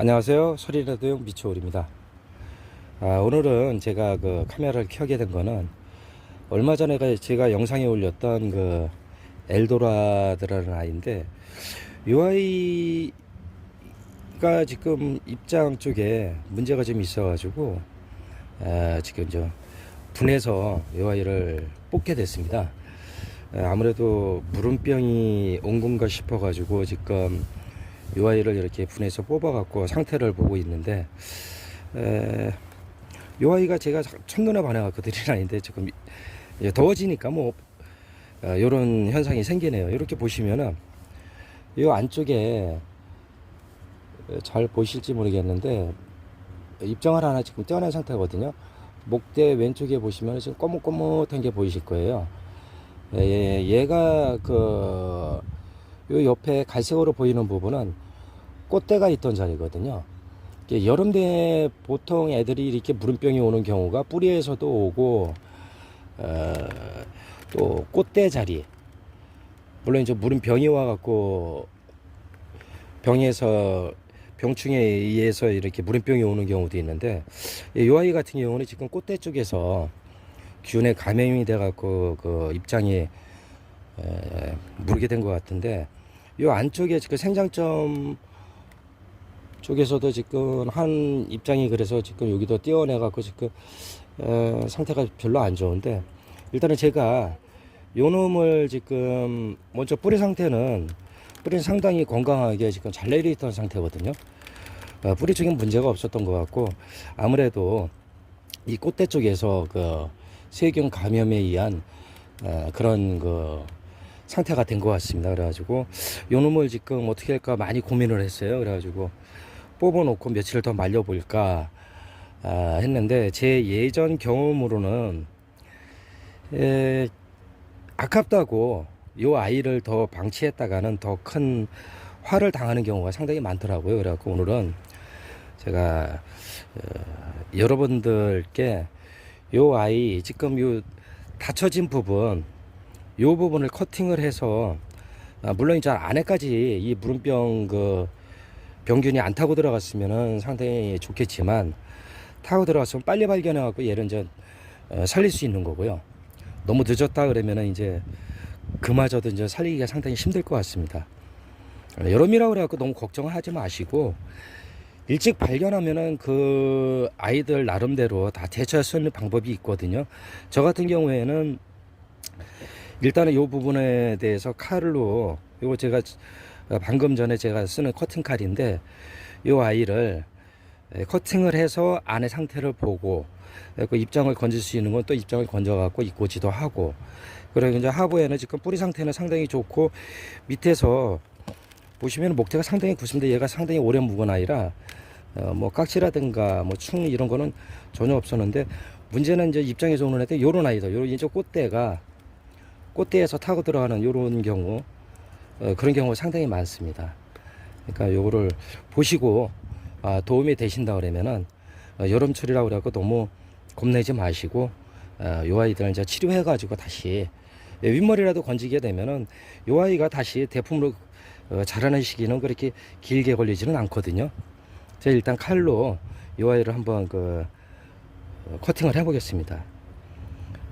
안녕하세요. 소리라도용 미추홀입니다. 아, 오늘은 제가 그 카메라를 켜게 된 거는 얼마 전에 그 제가 영상에 올렸던 그 엘도라드라는 아이인데 이 아이가 지금 입장 쪽에 문제가 좀 있어 가지고 아, 지금 저 분해서 이 아이를 뽑게 됐습니다. 아, 아무래도 물음병이 온 건가 싶어 가지고 지금 이 아이를 이렇게 분해서 뽑아갖고 상태를 보고 있는데 에, 이 아이가 제가 첫눈에 반해갖고 드린 아이인데 지금 이제 더워지니까 뭐 이런 현상이 생기네요. 이렇게 보시면은 이 안쪽에 잘 보실지 모르겠는데 입장을 하나 지금 떼어낸 상태거든요. 목대 왼쪽에 보시면 지금 꼬뭇꼬뭇한 게 보이실 거예요. 예, 얘가 그, 요 옆에 갈색으로 보이는 부분은 꽃대가 있던 자리거든요. 여름 때 보통 애들이 이렇게 물음병이 오는 경우가 뿌리에서도 오고, 어, 또 꽃대 자리. 물론 이제 물음병이 와갖고 병에서 병충해에 의해서 이렇게 물음병이 오는 경우도 있는데 이 아이 같은 경우는 지금 꽃대 쪽에서 균에 감염이 돼갖고 그 입장이 에, 무르게 된 것 같은데 이 안쪽에 지금 생장점 쪽에서도 지금 한 입장이 그래서 지금 여기도 떼어내 갖고 지금 에, 상태가 별로 안 좋은데 일단은 제가 요 놈을 지금 먼저 뿌리 상태는 뿌리는 상당히 건강하게 지금 잘 내려있던 상태거든요. 어, 뿌리 쪽엔 문제가 없었던 것 같고 아무래도 이 꽃대 쪽에서 그 세균 감염에 의한 어, 그런 그 상태가 된 것 같습니다. 그래가지고 요 놈을 지금 어떻게 할까 많이 고민을 했어요. 그래가지고 뽑아놓고 며칠 더 말려볼까 아, 했는데 제 예전 경험으로는 에, 아깝다고 요 아이를 더 방치했다가는 더 큰 화를 당하는 경우가 상당히 많더라고요. 그래갖고 오늘은 제가 어, 여러분들께 요 아이 지금 요 닫혀진 부분 요 부분을 커팅을 해서 아, 물론 이제 안에까지 이 물음병 그 병균이 안 타고 들어갔으면은 상당히 좋겠지만 타고 들어갔으면 빨리 발견해 갖고 얘를 이제 어, 살릴 수 있는 거고요. 너무 늦었다 그러면은 이제 그마저도 이제 살리기가 상당히 힘들 것 같습니다. 어, 여름이라고 그래갖고 너무 걱정을 하지 마시고 일찍 발견하면은 그 아이들 나름대로 다 대처할 수 있는 방법이 있거든요. 저 같은 경우에는 일단은 이 부분에 대해서 칼로 이거 제가 방금 전에 제가 쓰는 커팅 칼인데 이 아이를 커팅을 해서 안의 상태를 보고 그 입장을 건질 수 있는 건 또 입장을 건져 갖고 입고지도 하고 그리고 이제 하부에는 지금 뿌리 상태는 상당히 좋고 밑에서 보시면 목대가 상당히 굵습니다. 얘가 상당히 오래 묵은 아이라 어, 뭐 깍지라든가 뭐 충 이런 거는 전혀 없었는데 문제는 이제 입장에서 오는 애들 요런 아이들 요런 이제 꽃대가 꽃대에서 타고 들어가는 요런 경우 어, 그런 경우가 상당히 많습니다. 그러니까 요거를 보시고 아, 도움이 되신다 그러면은 어, 여름철이라고 그래갖고 너무 겁내지 마시고 어, 요 아이들은 이제 치료해 가지고 다시 예, 윗머리라도 건지게 되면은 요 아이가 다시 대품으로 어, 자라는 시기는 그렇게 길게 걸리지는 않거든요. 제가 일단 칼로 요 아이를 한번 그 어, 커팅을 해보겠습니다.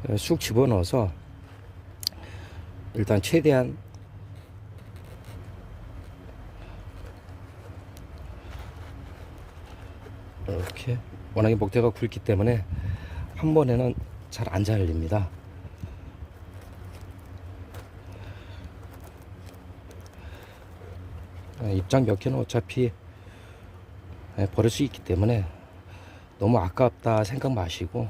어, 쑥 집어넣어서 일단 최대한 이렇게 워낙에 목대가 굵기 때문에 한 번에는 잘 안 잘립니다. 어, 입장 몇 개는 어차피 예, 버릴 수 있기 때문에 너무 아깝다 생각 마시고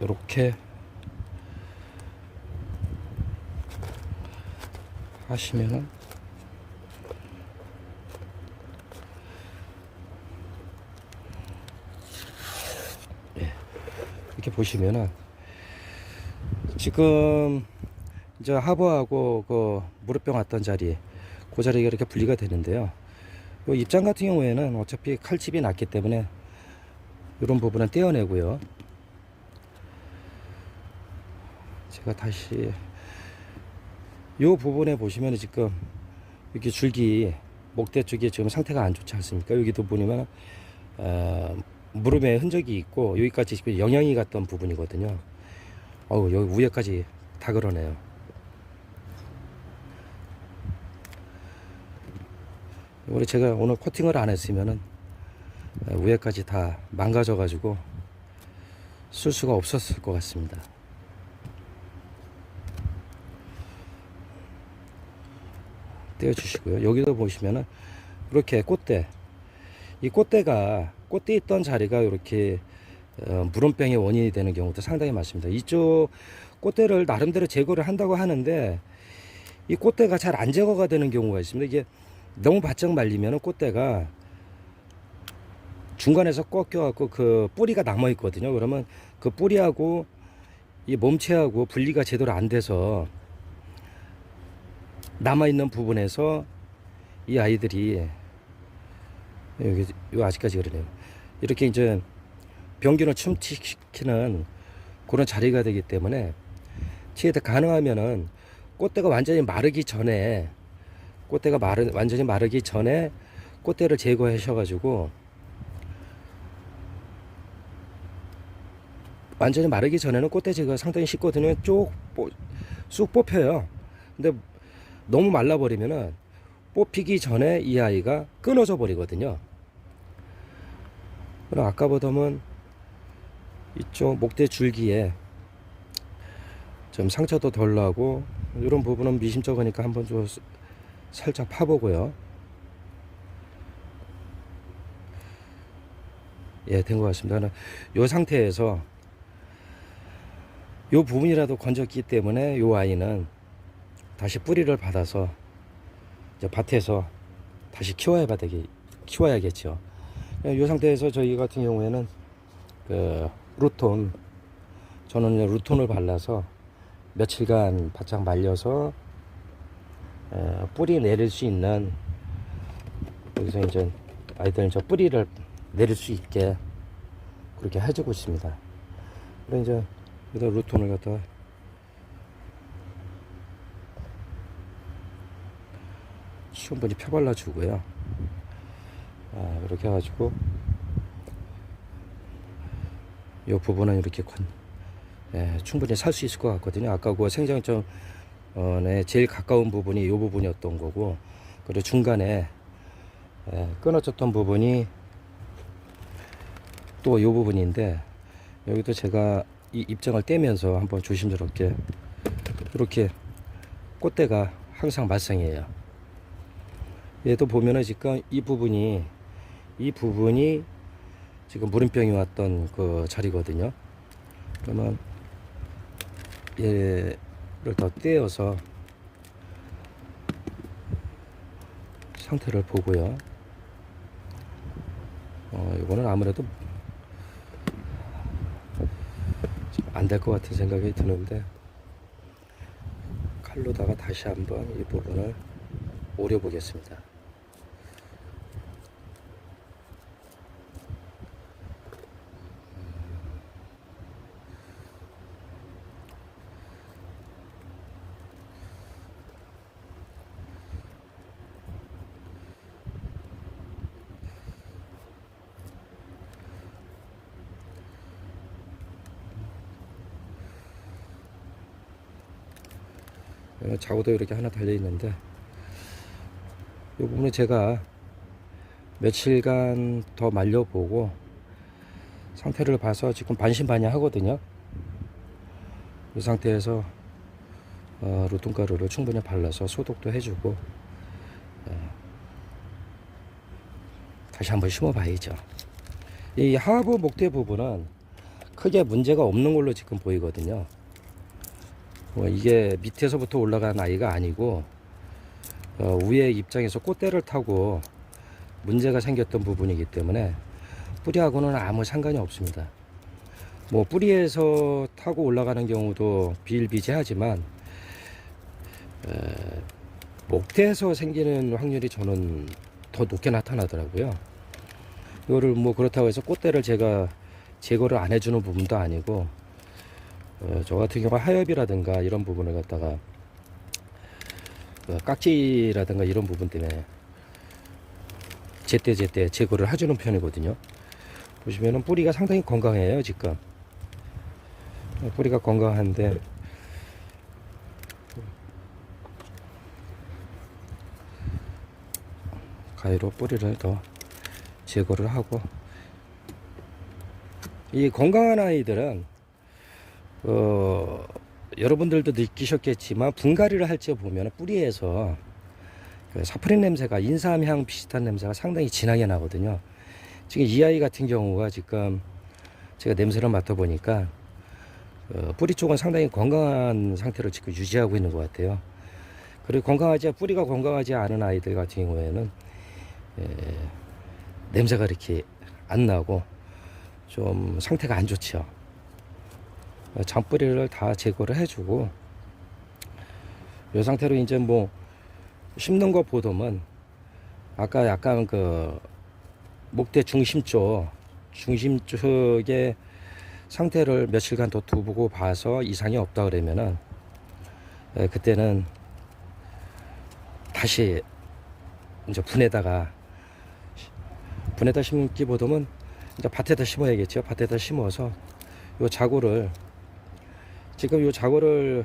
이렇게 하시면은 예, 이렇게 보시면은 지금 이제 하부하고 그 무릎병 왔던 자리 그 자리가 이렇게 분리가 되는데요. 요 입장 같은 경우에는 어차피 칼집이 났기 때문에 이런 부분은 떼어내고요. 제가 다시 요 부분에 보시면 지금 이렇게 줄기 목대 쪽이 지금 상태가 안 좋지 않습니까? 여기도 보면 어, 무릎에 흔적이 있고 여기까지 영향이 갔던 부분이거든요. 어우 여기 위에까지 다 그러네요. 이번에 제가 오늘 코팅을 안 했으면은 어, 위에까지 다 망가져 가지고 쓸 수가 없었을 것 같습니다. 떼어 주시고요. 여기도 보시면은 이렇게 꽃대 이 꽃대가 꽃대 있던 자리가 이렇게 어, 물원병의 원인이 되는 경우도 상당히 많습니다. 이쪽 꽃대를 나름대로 제거를 한다고 하는데 이 꽃대가 잘 안 제거가 되는 경우가 있습니다. 이게 너무 바짝 말리면 꽃대가 중간에서 꺾여 갖고 그 뿌리가 남아 있거든요. 그러면 그 뿌리하고 이 몸체하고 분리가 제대로 안 돼서 남아 있는 부분에서 이 아이들이 여기 요 아직까지 그러네요. 이렇게 이제 병균을 침투시키는 그런 자리가 되기 때문에 최대 가능하면은 꽃대가 완전히 마르기 전에 꽃대가 마르 완전히 마르기 전에 꽃대를 제거하셔가지고 완전히 마르기 전에는 꽃대 제거가 상당히 쉽거든요. 쭉쑥 뽑혀요. 근데 너무 말라버리면은 뽑히기 전에 이 아이가 끊어져 버리거든요. 그럼 아까 보다는 이쪽 목대 줄기에 좀 상처도 덜 나고 이런 부분은 미심쩍으니까 한번 좀 살짝 파보고요. 예, 된 것 같습니다. 이 상태에서 이 부분이라도 건졌기 때문에 이 아이는 다시 뿌리를 받아서 이제 밭에서 다시 키워야 되기 키워야겠죠. 이 상태에서 저희 같은 경우에는 그 루톤 저는 루톤을 발라서 며칠간 바짝 말려서 에, 뿌리 내릴 수 있는 여기서 이제 아이들 저 뿌리를 내릴 수 있게 그렇게 해주고 있습니다. 그래 이제 루톤을 갖다 충분히 펴발라 주고요. 아, 이렇게 해가지고 이 부분은 이렇게 건, 예, 충분히 살 수 있을 것 같거든요. 아까 그 생장점 어, 네, 제일 가까운 부분이 이 부분이었던 거고 그리고 중간에 예, 끊어졌던 부분이 또 이 부분인데 여기도 제가 이 입장을 떼면서 한번 조심스럽게 이렇게 꽃대가 항상 말썽이에요. 얘도 보면은 지금 이 부분이 이 부분이 지금 물음병이 왔던 그 자리거든요. 그러면 얘를 더 떼어서 상태를 보고요. 어, 이거는 아무래도 안 될 것 같은 생각이 드는데 칼로다가 다시 한번 이 부분을 오려 보겠습니다. 어, 좌우도 이렇게 하나 달려 있는데 이 부분은 제가 며칠간 더 말려보고 상태를 봐서 지금 반신반의 하거든요. 이 상태에서 어, 루톤가루를 충분히 발라서 소독도 해주고 어, 다시 한번 심어 봐야죠. 이 하부 목대 부분은 크게 문제가 없는 걸로 지금 보이거든요. 뭐 이게 밑에서부터 올라간 아이가 아니고 어, 위에 입장에서 꽃대를 타고 문제가 생겼던 부분이기 때문에 뿌리하고는 아무 상관이 없습니다. 뭐 뿌리에서 타고 올라가는 경우도 비일비재하지만 에, 목대에서 생기는 확률이 저는 더 높게 나타나더라고요. 이거를 뭐 그렇다고 해서 꽃대를 제가 제거를 안 해주는 부분도 아니고 어, 저 같은 경우 하엽이라든가 이런 부분을 갖다가 어, 깍지라든가 이런 부분 때문에 제때제때 제거를 해주는 편이거든요. 보시면은 뿌리가 상당히 건강해요 지금. 뿌리가 건강한데 가위로 뿌리를 더 제거를 하고 이 건강한 아이들은 어, 여러분들도 느끼셨겠지만 분갈이를 할때 보면 뿌리에서 그 사프린 냄새가 인삼향 비슷한 냄새가 상당히 진하게 나거든요. 지금 이 아이 같은 경우가 지금 제가 냄새를 맡아보니까 어, 뿌리 쪽은 상당히 건강한 상태를 지금 유지하고 있는 것 같아요. 그리고 건강하지 뿌리가 건강하지 않은 아이들 같은 경우에는 에, 냄새가 이렇게 안 나고 좀 상태가 안 좋죠. 어, 잔뿌리를 다 제거를 해주고 이 상태로 이제 뭐 심는 거 보도면 아까 약간 그 목대 중심 쪽 중심 쪽에 상태를 며칠간 더 두고 봐서 이상이 없다 그러면은 에, 그때는 다시 이제 분에다가 분에다 심기보다는 이제 밭에다 심어야겠죠. 밭에다 심어서 요 자구를 지금 요 자구를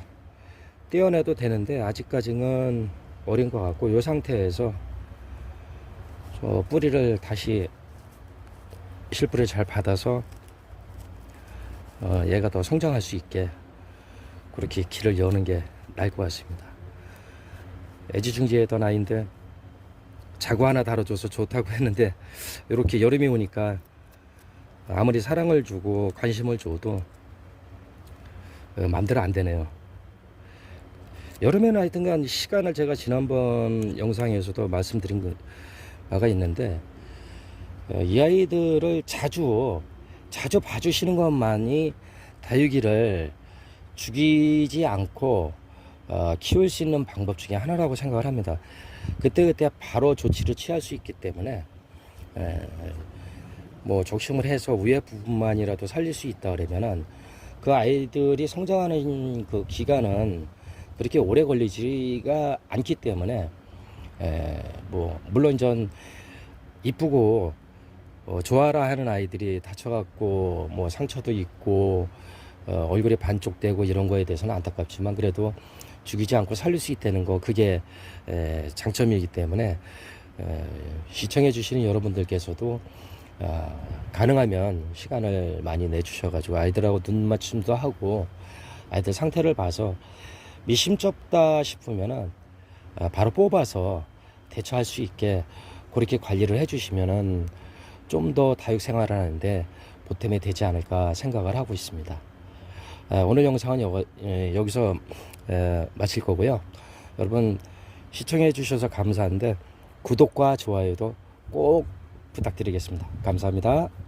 떼어내도 되는데 아직까지는 어린 것 같고 요 상태에서 저 뿌리를 다시 실뿌리를 잘 받아서 어, 얘가 더 성장할 수 있게 그렇게 길을 여는 게 나을 것 같습니다. 애지중지했던 아이인데 자구 하나 다뤄줘서 좋다고 했는데 이렇게 여름이 오니까 아무리 사랑을 주고 관심을 줘도 어, 마음대로 안 되네요. 여름에는 하여튼간 시간을 제가 지난번 영상에서도 말씀드린 바가 있는데 어, 이 아이들을 자주 자주 봐주시는 것만이 다육이를 죽이지 않고 어, 키울 수 있는 방법 중에 하나라고 생각을 합니다. 그때그때 바로 조치를 취할 수 있기 때문에 에, 뭐 적심을 해서 위에 부분만이라도 살릴 수 있다 그러면은 그 아이들이 성장하는 그 기간은 그렇게 오래 걸리지가 않기 때문에 에, 뭐 물론 전 이쁘고 어, 좋아라 하는 아이들이 다쳐갖고 뭐 상처도 있고 어, 얼굴이 반쪽되고 이런 거에 대해서는 안타깝지만 그래도 죽이지 않고 살릴 수 있다는 거 그게 에, 장점이기 때문에 에, 시청해 주시는 여러분들께서도 아, 가능하면 시간을 많이 내주셔가지고 아이들하고 눈 맞춤도 하고 아이들 상태를 봐서 미심쩍다 싶으면은 아, 바로 뽑아서 대처할 수 있게 그렇게 관리를 해주시면은 좀 더 다육 생활하는데 보탬이 되지 않을까 생각을 하고 있습니다. 아, 오늘 영상은 여, 예, 여기서 에, 마칠 거고요. 여러분 시청해 주셔서 감사한데 구독과 좋아요도 꼭 부탁드리겠습니다. 감사합니다.